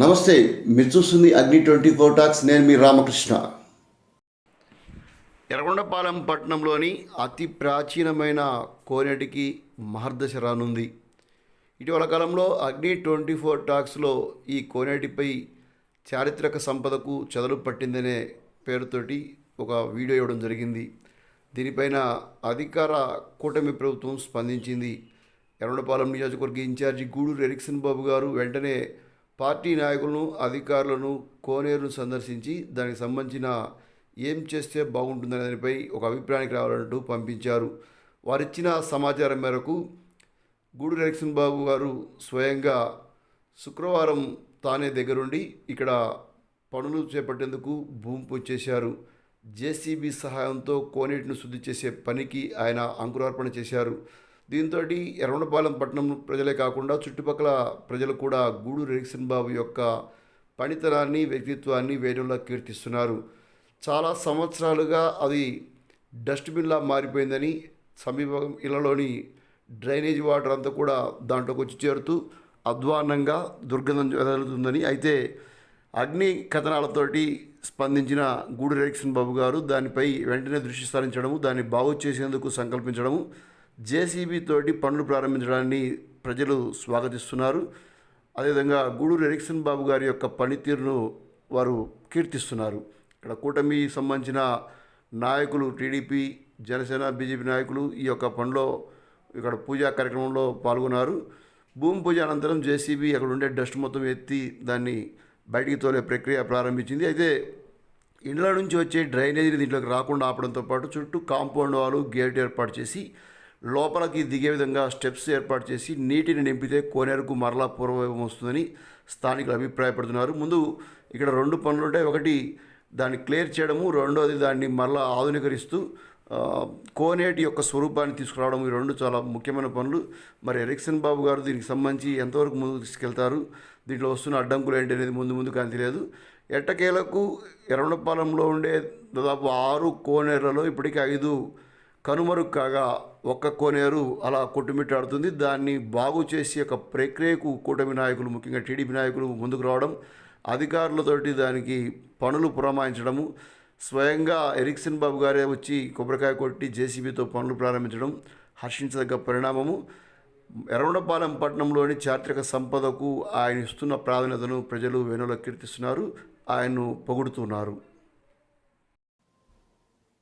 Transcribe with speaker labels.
Speaker 1: నమస్తే మీరు చూస్తుంది అగ్ని ట్వంటీ ఫోర్ టాక్స్ నేను మీ రామకృష్ణ. ఎర్రగొండపాలెం పట్టణంలోని అతి ప్రాచీనమైన కోనేటికి మహర్దశ రానుంది. ఇటీవల కాలంలో అగ్ని ట్వంటీ ఫోర్ టాక్స్లో ఈ కోనేటిపై చారిత్రక సంపదకు చెదలు పట్టిందనే పేరుతోటి ఒక వీడియో ఇవ్వడం జరిగింది. దీనిపైన అధికార కూటమి ప్రభుత్వం స్పందించింది. ఎర్రగొండపాలెం నియోజకవర్గ ఇన్ఛార్జి గూడూరు ఎరిక్సన్ బాబు గారు వెంటనే పార్టీ నాయకులను అధికారులను కోనేరును సందర్శించి దానికి సంబంధించిన ఏం చేస్తే బాగుంటుందనే దానిపై ఒక అభిప్రాయానికి రావాలంటూ పంపించారు. వారిచ్చిన సమాచారం మేరకు గూడూరు ఎరిక్సన్ బాబు గారు స్వయంగా శుక్రవారం తానే దగ్గరుండి ఇక్కడ పనులు చేపట్టేందుకు భూమి పూజ చేశారు. జేసీబీ సహాయంతో కోనేటిని శుద్ధి చేసే పనికి ఆయన అంకురార్పణ చేశారు. దీంతో ఎర్రగొండపాలెం పట్టణం ప్రజలే కాకుండా చుట్టుపక్కల ప్రజలు కూడా గూడూరు ఎరిక్సన్ బాబు యొక్క పనితనాన్ని వ్యక్తిత్వాన్ని వేరేలా కీర్తిస్తున్నారు. చాలా సంవత్సరాలుగా అది డస్ట్బిన్లా మారిపోయిందని సమీప ఇళ్ళలోని డ్రైనేజ్ వాటర్ అంతా కూడా దాంట్లోకి వచ్చి చేరుతూ అధ్వాన్నంగా దుర్గంధం వెదలుతుందని అయితే అగ్ని కథనాలతోటి స్పందించిన గూడూరు ఎరిక్సన్ బాబు గారు దానిపై వెంటనే దృష్టి సారించడము దాన్ని బాగు చేసేందుకు సంకల్పించడము జేసీబీ తోటి పనులు ప్రారంభించడాన్ని ప్రజలు స్వాగతిస్తున్నారు. అదేవిధంగా గూడూరు ఎరిక్సన్ బాబు గారి యొక్క పనితీరును వారు కీర్తిస్తున్నారు. ఇక్కడ కూటమి సంబంధించిన నాయకులు టీడీపీ జనసేన బీజేపీ నాయకులు ఈ యొక్క పనిలో ఇక్కడ పూజా కార్యక్రమంలో పాల్గొన్నారు. భూమి పూజ అనంతరం జేసీబీ అక్కడ ఉండే డస్ట్ మొత్తం ఎత్తి దాన్ని బయటికి తోలే ప్రక్రియ ప్రారంభించింది. అయితే ఇండ్ల నుంచి వచ్చే డ్రైనేజీని దీంట్లోకి రాకుండా ఆపడంతో పాటు చుట్టూ కాంపౌండ్ వాళ్ళు గేట్ ఏర్పాటు చేసి లోపలికి దిగే విధంగా స్టెప్స్ ఏర్పాటు చేసి నీటిని నింపితే కోనేరుకు మరలా పూర్వవైభవం వస్తుందని స్థానికులు అభిప్రాయపడుతున్నారు. ముందు ఇక్కడ రెండు పనులు ఉంటాయి. ఒకటి దాన్ని క్లియర్ చేయడము. రెండోది దాన్ని మరలా ఆధునీకరిస్తూ కోనేటి యొక్క స్వరూపాన్ని తీసుకురావడం. ఈ రెండు చాలా ముఖ్యమైన పనులు. మరి ఎరిక్సన్ బాబు గారు దీనికి సంబంధించి ఎంతవరకు ముందుకు తీసుకెళ్తారు? దీంట్లో వస్తున్న అడ్డంకులు ఏంటి అనేది ముందు ముందు కానీ తెలియదు. ఎట్టకేలకు ఎర్రపాలెంలో ఉండే దాదాపు ఆరు కోనేరులలో ఇప్పటికీ ఐదు కనుమరుగు కాగా ఒక్క కోనేరు అలా కొట్టుమిట్టాడుతుంది. దాన్ని బాగు చేసి ఒక ప్రక్రియకు కూటమి నాయకులు ముఖ్యంగా టీడీపీ నాయకులు ముందుకు రావడం అధికారులతోటి దానికి పనులు పురమాయించడము స్వయంగా ఎరిక్సన్ బాబు గారే వచ్చి కొబ్బరికాయ కొట్టి జేసీబీతో పనులు ప్రారంభించడం హర్షించదగ్గ పరిణామము. ఎర్రగొండపాలెం పట్టణంలోని చారిత్రక సంపదకు ఆయన ఇస్తున్న ప్రాధాన్యతను ప్రజలు వెనుల కీర్తిస్తున్నారు ఆయన్ను పొగుడుతున్నారు.